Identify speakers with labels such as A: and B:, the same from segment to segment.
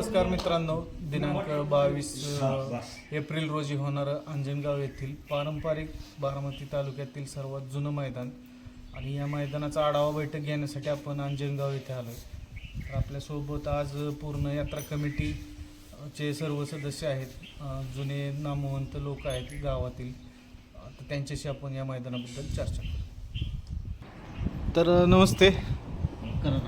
A: नमस्कार मित्रांनो. दिनांक बावीस एप्रिल रोजी होणारं अंजनगाव येथील पारंपरिक बारामती तालुक्यातील सर्वात जुनं मैदान आणि या मैदानाचा आढावा बैठक घेण्यासाठी आपण अंजनगाव येथे आलो तर आपल्यासोबत आज पूर्ण यात्रा कमिटी चे सर्व सदस्य आहेत. जुने नामवंत लोक आहेत गावातील. तर त्यांच्याशी आपण या मैदानाबद्दल चर्चा करू. तर नमस्ते. करा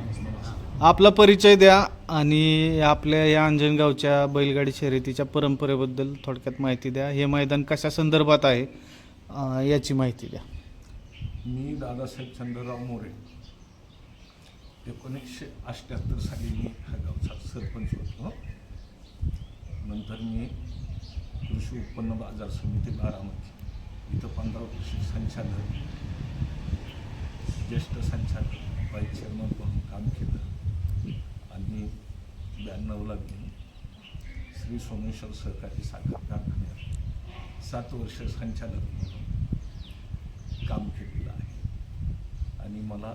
A: आपला परिचय द्या आणि आपल्या या अंजनगावच्या बैलगाडी शर्यतीच्या परंपरेबद्दल थोडक्यात माहिती द्या. हे मैदान कशा संदर्भात आहे याची माहिती द्या.
B: मी दादासाहेब चंद्रराव मोरे. एकोणीसशे अठ्ठ्याहत्तर साली मी ह्या गावचा सरपंच होतो. नंतर मी कृषी उत्पन्न बाजार समिती बारामती इथं पंधरा वर्ष संचालक ज्येष्ठ संचालक व्हाईस चेअरमन म्हणून काम केलं. मी ब्याण्णवला गेलो. श्री सोमेश्वर सहकारी साखर कारखान्यात सात वर्ष संचालक म्हणून काम केलेलं आहे. आणि मला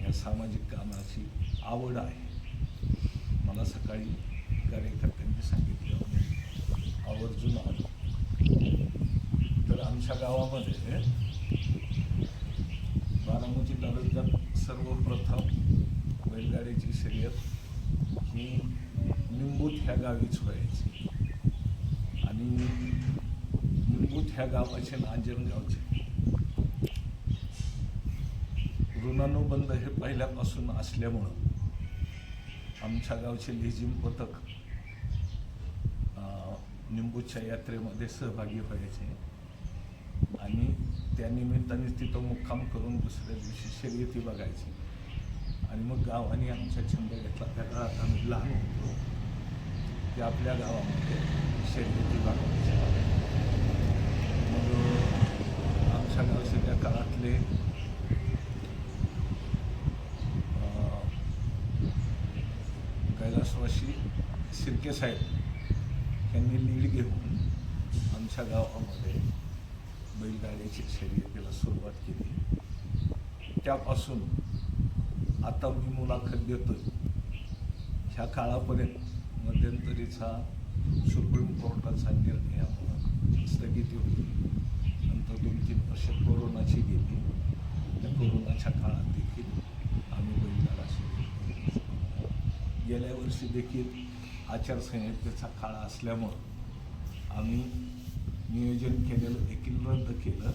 B: या सामाजिक कामाची आवड आहे. मला सकाळी कार्यकर्त्यांनी सांगितलं आवर्जून आलो. तर आमच्या गावामध्ये बारामती तालुक्यात सर्वप्रथम बैलगाडीची शर्यत ही निंबूत ह्या गावीच व्हायची आणि निंबूत ह्या गावाचे नांजनगावचे ऋणानुबंध हे पहिल्यापासून असल्यामुळं आमच्या गावचे लिजिम पथक निंबूच्या यात्रेमध्ये सहभागी व्हायचे. आणि त्यानिमित्ताने तिथं मुक्काम करून दुसऱ्या दिवशी शर्यती बघायची. आणि मग गावाने आमचा छंद घेतला त्या काळात आम्ही लहान होतो. की आपल्या गावामध्ये शर्यती बघायच्या मग आमच्या गावचे त्या काळातले कैलासवाशी कैलासवासी शिर्के साहेब यांनी लीड घेऊन आमच्या गावामध्ये बैलगाड्याची शर्यतीला सुरुवात केली. त्यापासून आता मी मुलाखत देतोय. ह्या काळापर्यंत मध्यंतरीचा सुप्रीम कोर्टाचा आम्हाला स्थगिती होती. नंतर दोन तीन वर्ष कोरोनाची गेली. त्या कोरोनाच्या काळात देखील आम्ही बैलगाडा गेल्या वर्षी देखील आचारसंहितेचा काळ असल्यामुळं आम्ही नियोजन केलेलं देखील रद्द केलं.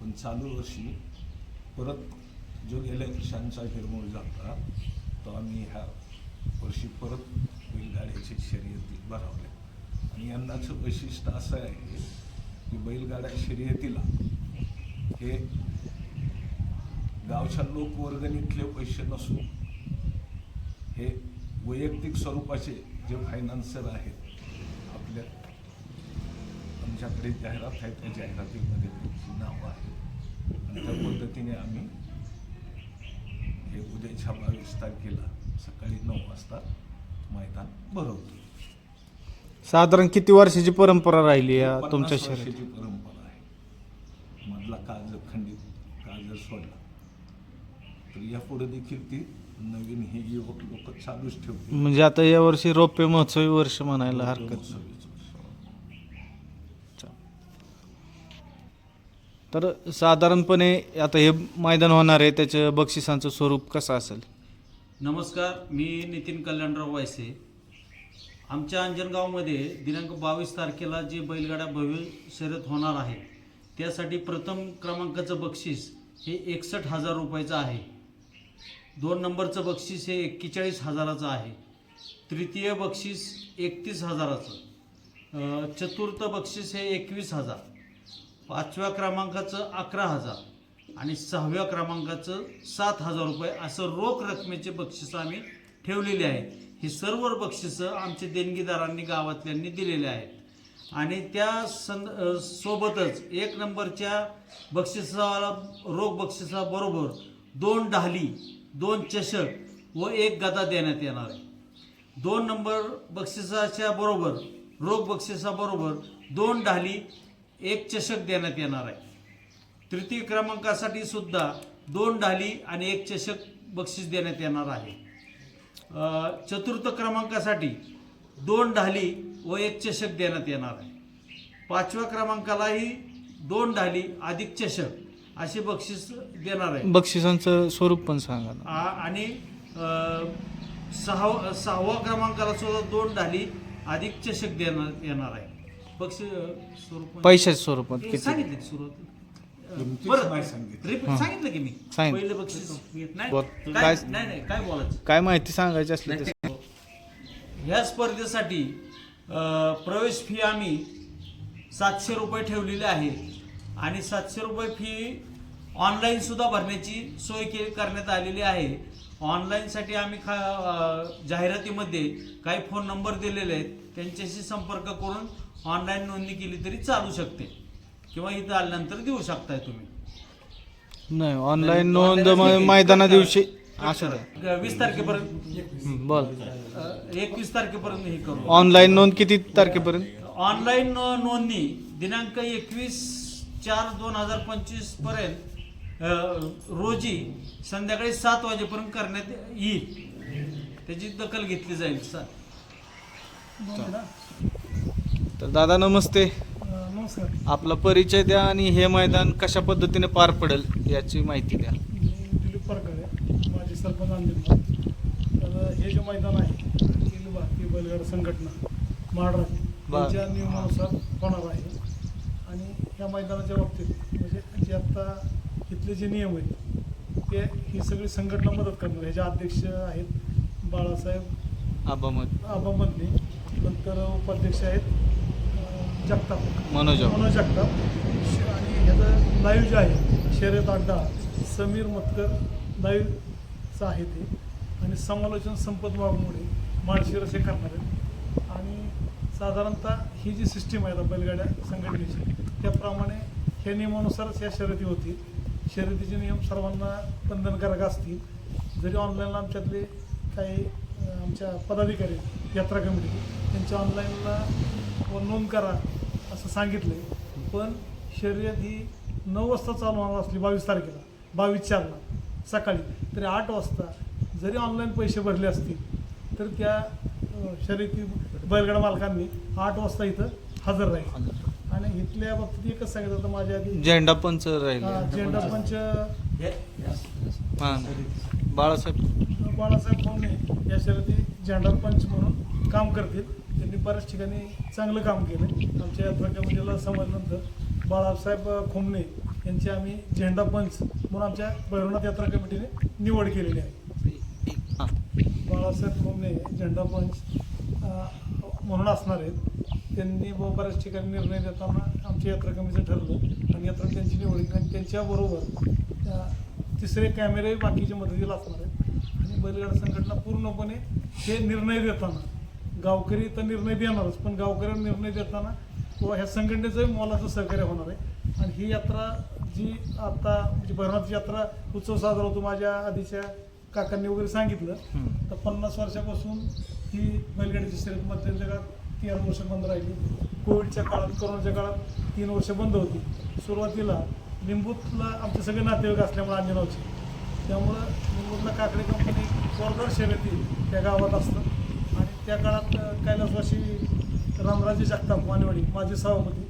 B: पण चालू वर्षी परत जो गेल्या वर्षांचा हिरमोळ झाला तो आम्ही ह्या वर्षी परत बैलगाड्याची शर्यती भरावल्या आणि यंदाचं वैशिष्ट्य असं आहे की बैलगाड्या शर्यतीला हे गावच्या लोकवर्गणीतले पैसे नसून हे वैयक्तिक स्वरूपाचे जे फायनान्सर आहेत आपल्या आमच्याकडे जाहिरात आहे त्या जाहिरातीमध्ये त्यांची नावं आहेत. आणि त्या पद्धतीने आम्ही हे उद्याच्या बावीस तारखेला सकाळी नऊ वाजता मैदान भरवतो.
A: साधारण किती वर्षाची परंपरा राहिली या
B: पन्नास
A: तुमच्या
B: वर्षाची परंपरा आहे. मधला काळ जर खंडित काळ जर सोडला. तर यापुढे देखील ती नवीन हे युवक लोक चालूच ठेवतील.
A: म्हणजे आता या वर्षी रौप्य महोत्सवी वर्ष म्हणायला हरकत नाही. तर साधारणपणे आता हे मैदान होणार आहे त्याचं बक्षिसांचं स्वरूप कसं असेल?
C: नमस्कार मी नितीन कल्याणराव वायसे. आमच्या अंजनगावमध्ये दिनांक बावीस तारखेला जी बैलगाडा भव्य शर्यत होणार आहे त्यासाठी प्रथम क्रमांकाचं बक्षीस हे एकसष्ट हजार रुपयाचं आहे. दोन नंबरचं बक्षीस हे एक्केचाळीस हजाराचं आहे. तृतीय बक्षीस एकतीस हजाराचं. चतुर्थ बक्षीस हे एकवीस हजार. पाचव्या क्रमांकाचं अकरा हजार आणि सहाव्या क्रमांकाचं सात हजार रुपये असं रोख रकमेचे बक्षिसं आम्ही ठेवलेली आहेत. ही सर्व बक्षिसं आमच्या देणगीदारांनी गावातल्यांनी दिलेले आहेत. आणि त्या सं सोबतच एक नंबरच्या बक्षिसाला रोख बक्षिसाबरोबर दोन ढाली दोन चषक व एक गदा देण्यात येणार आहे. दोन नंबर बक्षिसाच्या बरोबर रोख बक्षिसाबरोबर दोन ढाली एक चषक देण्यात येणार आहे. तृतीय क्रमांकासाठी सुद्धा दोन ढाली आणि एक चषक बक्षीस देण्यात येणार आहे. चतुर्थ क्रमांकासाठी दोन ढाली व एक चषक देण्यात येणार आहे. पाचव्या क्रमांकालाही दोन ढाली अधिक चषक असे बक्षीस देणार आहे.
A: बक्षिसांचं स्वरूप पण सांगा
C: आणि सहा सहावा क्रमांकाला सुद्धा दोन ढाली अधिक चषक देण्यात येणार आहे. बक्षीस स्वरूप
A: पैशाच्या स्वरूपात किती?
C: सांगितलं की सुरुवात.
B: किमतीच
C: परत
B: नाही सांगितलं.
C: रिपीट सांगितलं की मी?
A: सांगितलं.
C: पहिलं बक्षीस नाही.
A: बोल.
C: काय
A: काय-
C: नाही नाही काय बोलायचं?
A: काय माहिती सांगायची असली तर.
C: ह्या स्पर्धेसाठी अ, प्रवेश फी आम्ही सातशे रुपये ठेवलेली आहे. आणि सातशे रुपये फी ऑनलाईन सुद्धा भरण्याची सोय केली करण्यात आलेली आहे. ऑनलाईनसाठी आम्ही खा अ, जाहिरातीमध्ये काही फोन नंबर दिलेले आहेत. त्यांच्याशी संपर्क करून ऑनलाईन नोंदणी केली तरी चालू शकते. किंवा इथं आल्यानंतर देऊ शकताय तुम्ही.
A: नाही ऑनलाईन नोंद म- मैदाना दिवशी असू द्या.
C: वीस तारखेपर्यंत
A: हं, बोल.
C: एकवीस तारखेपर्यंत हे करू.
A: ऑनलाईन नोंद किती तारखेपर्यंत?
C: ऑनलाईन नोंदणी दिनांक एकवीस चार दोन हजार पंचवीसपर्यंत अ, रोजी संध्याकाळी सात वाजेपर्यंत करण्यात येईल. त्याची दखल घेतली जाईल. सा-
A: तर दादा नमस्ते.
D: नमस्कार.
A: आपला परिचय द्या आणि हे मैदान कशा पद्धतीने पार पडेल याची माहिती द्या.
D: मी दिलीप परकडे माझे सरपंच अंजनगाव तर हे जे मैदान आहे अखिल भारतीय बैलगाडा संघटना
A: बर.
D: त्यांच्या नियमानुसार होणार आहे. आणि या मैदानाच्या बाबतीत म्हणजे जे आता इथले जे नियम आहेत ते ही सगळी संघटना मदत करणार. ह्याचे अध्यक्ष आहेत बाळासाहेब
A: आबामत
D: आबा मधले नंतर उपाध्यक्ष आहेत जगताप.
A: मनोज.
D: मनोज जगताप. आणि ह्याचं लाईव्ह जे आहे शर्यत अड्डा समीर मतकर लाईव्हचं आहे ते. आणि समालोचन संपत वाघमोडे माळशिरस हे करणार आहेत. आणि साधारणतः ही जी सिस्टीम आहे आता बैलगाड्या संघटनेची त्याप्रमाणे ह्या नियमानुसारच या शर्यती होतील. शर्यतीचे नियम सर्वांना बंधनकारक असतील. जरी ऑनलाईनला आमच्यातले काही आमच्या पदाधिकारी यात्रा कमिटी त्यांच्या ऑनलाईनला व नोंद करा. असं सांगितलं आहे पण शर्यत ही नऊ वाजता चालू होणार असली बावीस तारखेला. बावीस चारला सकाळी. तरी आठ वाजता जरी ऑनलाईन पैसे भरले असतील तर त्या शर्यती बैलगाडा मालकांनी आठ वाजता इथं हजर राहील. आणि इथल्या बाबतीत एकच सांगितलं होतं माझ्या आधी
A: झेंडा पंच राहील.
D: झेंडा पंच
A: हा. बाळासाहेब
D: बाळासाहेब पाहुणे या शर्यती झेंडा पंच म्हणून काम करतील. त्यांनी बऱ्याच ठिकाणी चांगलं काम केलं. आमच्या यात्रा कमिटीला समजल्यानंतर बाळासाहेब खोमणे यांची आम्ही झेंडा पंच म्हणून आमच्या भैरवनाथ यात्रा कमिटीने निवड केलेली आहे. बाळासाहेब खोमणे झेंडा पंच म्हणून असणार आहेत. त्यांनी ब- बऱ्याच ठिकाणी निर्णय देताना आमच्या यात्रा कमिटीचं ठरलं आणि यात्रा त्यांची निवड केली. आणि त्यांच्याबरोबर तिसरे कॅमेरे बाकीच्या मदतीला असणार आहेत. आणि बैलगाडा संघटना पूर्णपणे हे निर्णय देताना गावकरी तर निर्णय देणारच पण गावकऱ्यांना निर्णय देताना किंवा ह्या संघटनेचंही मोलाचं सहकार्य होणार आहे. आणि ही यात्रा जी आता म्हणजे भैरवनाथची यात्रा उत्सव साजरा होतो माझ्या आधीच्या काकांनी वगैरे सांगितलं. तर पन्नास वर्षापासून ही बैलगाडीची शर्यत मध्यंतरी काळात तेरा वर्ष बंद राहिली. कोविडच्या काळात कोरोनाच्या काळात तीन वर्ष बंद होती. सुरुवातीला लिंबूतला आमचे सगळे नातेवाईक असल्यामुळे अंजनावचे त्यामुळं लिंबूतला काकडे कंपनी जोरदार शर्यती त्या गावात असतात. त्या काळात कैलासवाशी रामराजे जगताप मानवाडी माझे सभापती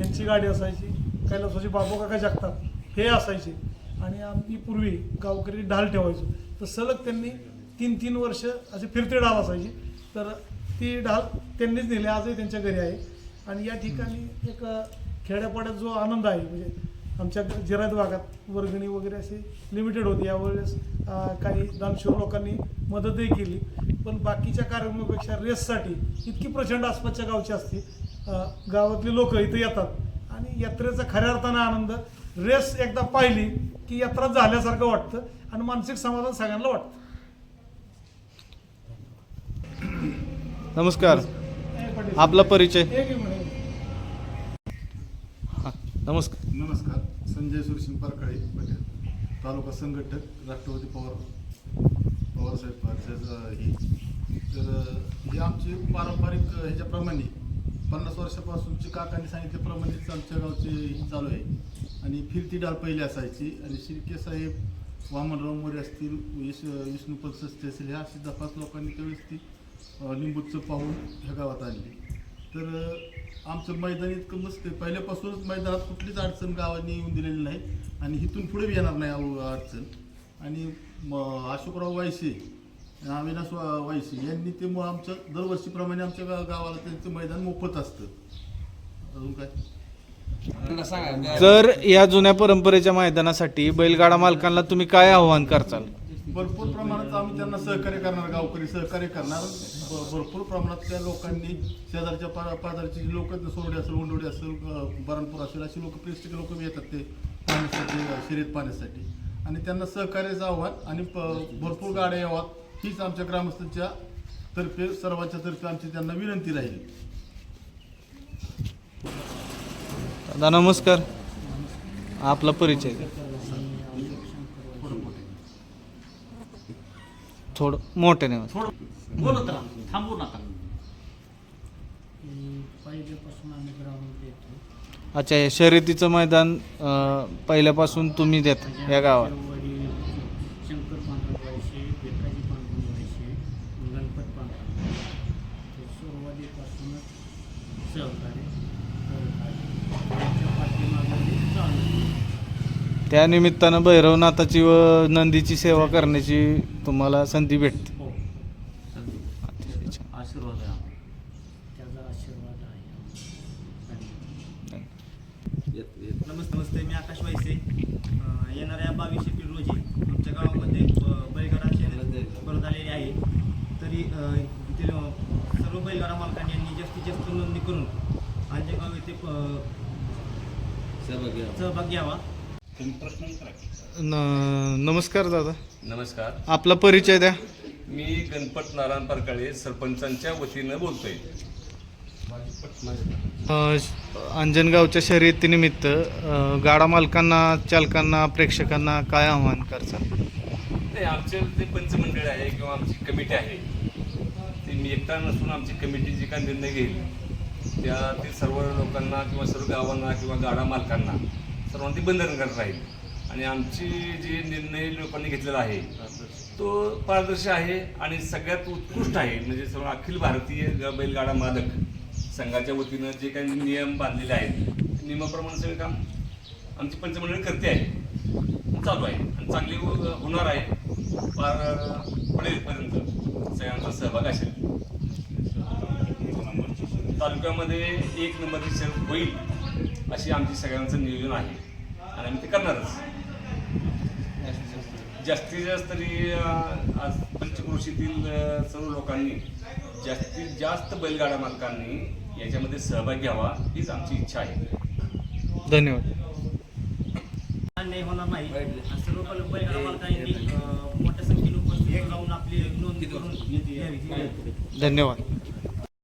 D: यांची गाडी असायची. कैलासवाशी बाबू काका जगताप हे असायचे. आणि आम्ही पूर्वी गावकरी ढाल ठेवायचो. तर सलग त्यांनी तीन तीन वर्ष असे फिरते ढाल असायची. तर ती ढाल त्यांनीच नेली. आजही त्यांच्या घरी आहे. आणि या ठिकाणी एक खेड्यापाड्यात जो आनंद आहे म्हणजे आमच्या जिरायत भागात वर्गणी वगैरे अशी लिमिटेड होती. यावेळेस काही दानशूर लोकांनी मदतही केली. पण बाकीच्या कार्यक्रमापेक्षा रेससाठी इतकी प्रचंड आसपासच्या गावची असते गावातली लोक इथं येतात. आणि यात्रेचा खऱ्या अर्थानं आनंद रेस एकदा पाहिली की यात्रा झाल्यासारखं वाटतं आणि मानसिक समाधान सगळ्यांना वाटतं.
A: नमस्कार. आपला परिचय. हा, नमस्कार.
E: नमस्कार. संजय सुरसिंग पारकाळे पटेल तालुका संघटक राष्ट्रवादी पवार. पवारसाहेब पार्टीचं ही. तर ही आमची पारंपरिक ह्याच्याप्रमाणे पन्नास वर्षापासूनची काकांनी सांगितल्याप्रमाणेच आमच्या गावचे ही चालू आहे. आणि फिरती डाळ पहिली असायची. आणि शिर्के साहेब वामनराव मोरे असतील विष विष्णू पलसस्ते असेल ह्या अशी दहा पाच लोकांनी त्यावेळेस ती लिंबूचं पाहून ह्या गावात आणली तर आमचं मैदान इतकं मस्त आहे. पहिल्यापासूनच मैदानात कुठलीच अडचण गावांनी येऊन दिलेली नाही आणि इथून पुढे बी येणार नाही अडचण. आणि म- अशोकराव वायसे अविनाश वायसे यांनी ते मग आमच्या दरवर्षीप्रमाणे आमच्या गा- गावाला त्यांचं मैदान मोफत असतं. अजून काय?
A: तर या जुन्या परंपरेच्या मैदानासाठी बैलगाडा मालकांना तुम्ही काय आव्हान करचाल
E: भरपूर प्रमाणात आम्ही त्यांना सहकार्य करणार गावकरी सहकार्य करणार. भ- भरपूर प्रमाणात त्या लोकांनी शेजारच्या पा पाजारची जे लोक सोरडे असेल उंडोडी असेल बरणपूर असेल अशी लोक प्रेस्टिक लोक येतात ते पाण्यासाठी अ, शर्यत पाण्यासाठी आणि त्यांना सहकार्याचं आव्हान आणि प- भरपूर गाड्या याव्यात हीच आमच्या ग्रामस्थांच्या तर्फे सर्वांच्या तर्फे आमची त्यांना विनंती राहील.
A: दादा नमस्कार. आपला परिचय द्या. थोडं मोठ्याने.
C: थोडं बोलत राहा थांबू नका
F: पहिल्यापासून आम्ही ग्राउंड देतो
A: अच्छा हे शर्यतीचं मैदान अं, पहिल्यापासून तुम्ही देता या गावात.
F: वडील शंकर पांढरा व्हायचे भिकाजी पांढरा व्हायचे गणपत ते सुरुवातीपासूनच सहकार्य करत आहे त्यांच्या पाठीमागे चालू
A: त्या निमित्तानं भैरवनाथाची व नंदीची सेवा करण्याची तुम्हाला संधी भेटते.
F: हो.
A: छान.
C: आशीर्वाद आहे आम्हाला.
F: त्याचा आशीर्वाद आहे
G: नमस्ते नमस्ते. मी आकाश वायसे अं, येणाऱ्या बावीस एप्रिल रोजी आमच्या गावामध्ये ब- बैलगाडा शर्यत आलेली आहे. तरी अं, येथील अं, सर्व बैलगाडा मालकांनी यांनी जास्तीत जास्त नोंदणी करून अंजनगाव येथे अं, सहभाग घ्यावा
A: न- नमस्कार दादा.
H: नमस्कार.
A: आपला परिचय द्या.
H: मी गणपत नारायण परकाळे सरपंचांच्या वतीनं बोलतोय.
A: अं, अंजनगावच्या शर्यतीनिमित्त अं, गाडा मालकांना चालकांना प्रेक्षकांना काय आव्हान
H: नाही आमचे जे पंचमंडळ आहे किंवा आमची कमिटी आहे ती मी एकटा नसून आमची कमिटी जी काय निर्णय घेईल त्यातील सर्व लोकांना किंवा सर्व गावांना किंवा गाडा मालकांना सर्वांना ती बंधनकारक राहील. आणि आमची जी निर्णय लोकांनी घेतलेला आहे तो पारदर्शी आहे आणि सगळ्यात उत्कृष्ट आहे. म्हणजे सर्व अखिल भारतीय बैलगाडा मालक संघाच्या वतीनं जे काही नियम बांधलेले आहेत नियमाप्रमाणे सगळे काम आमची पंचमंडळी करते आहे. चालू आहे आणि चांगली हो- होणार आहे. फार पुढेपर्यंत सगळ्यांचा सहभाग असेल. तालुक्यामध्ये एक नंबरची शर्यत होईल अशी आमची सगळ्यांचं नियोजन आहे. आणि आम्ही ते करणारच. जास्तीत जास्त तरी आज पंचक्रोशीतील सर्व लोकांनी जास्तीत जास्त बैलगाडा मालकांनी याच्यामध्ये सहभाग घ्यावा हीच आमची इच्छा आहे.
A: धन्यवाद.
G: होणार नाही सर्व बैलगाडा मालकांनी मोठ्या संख्येने उपस्थित राहून आपली करून.
A: धन्यवाद.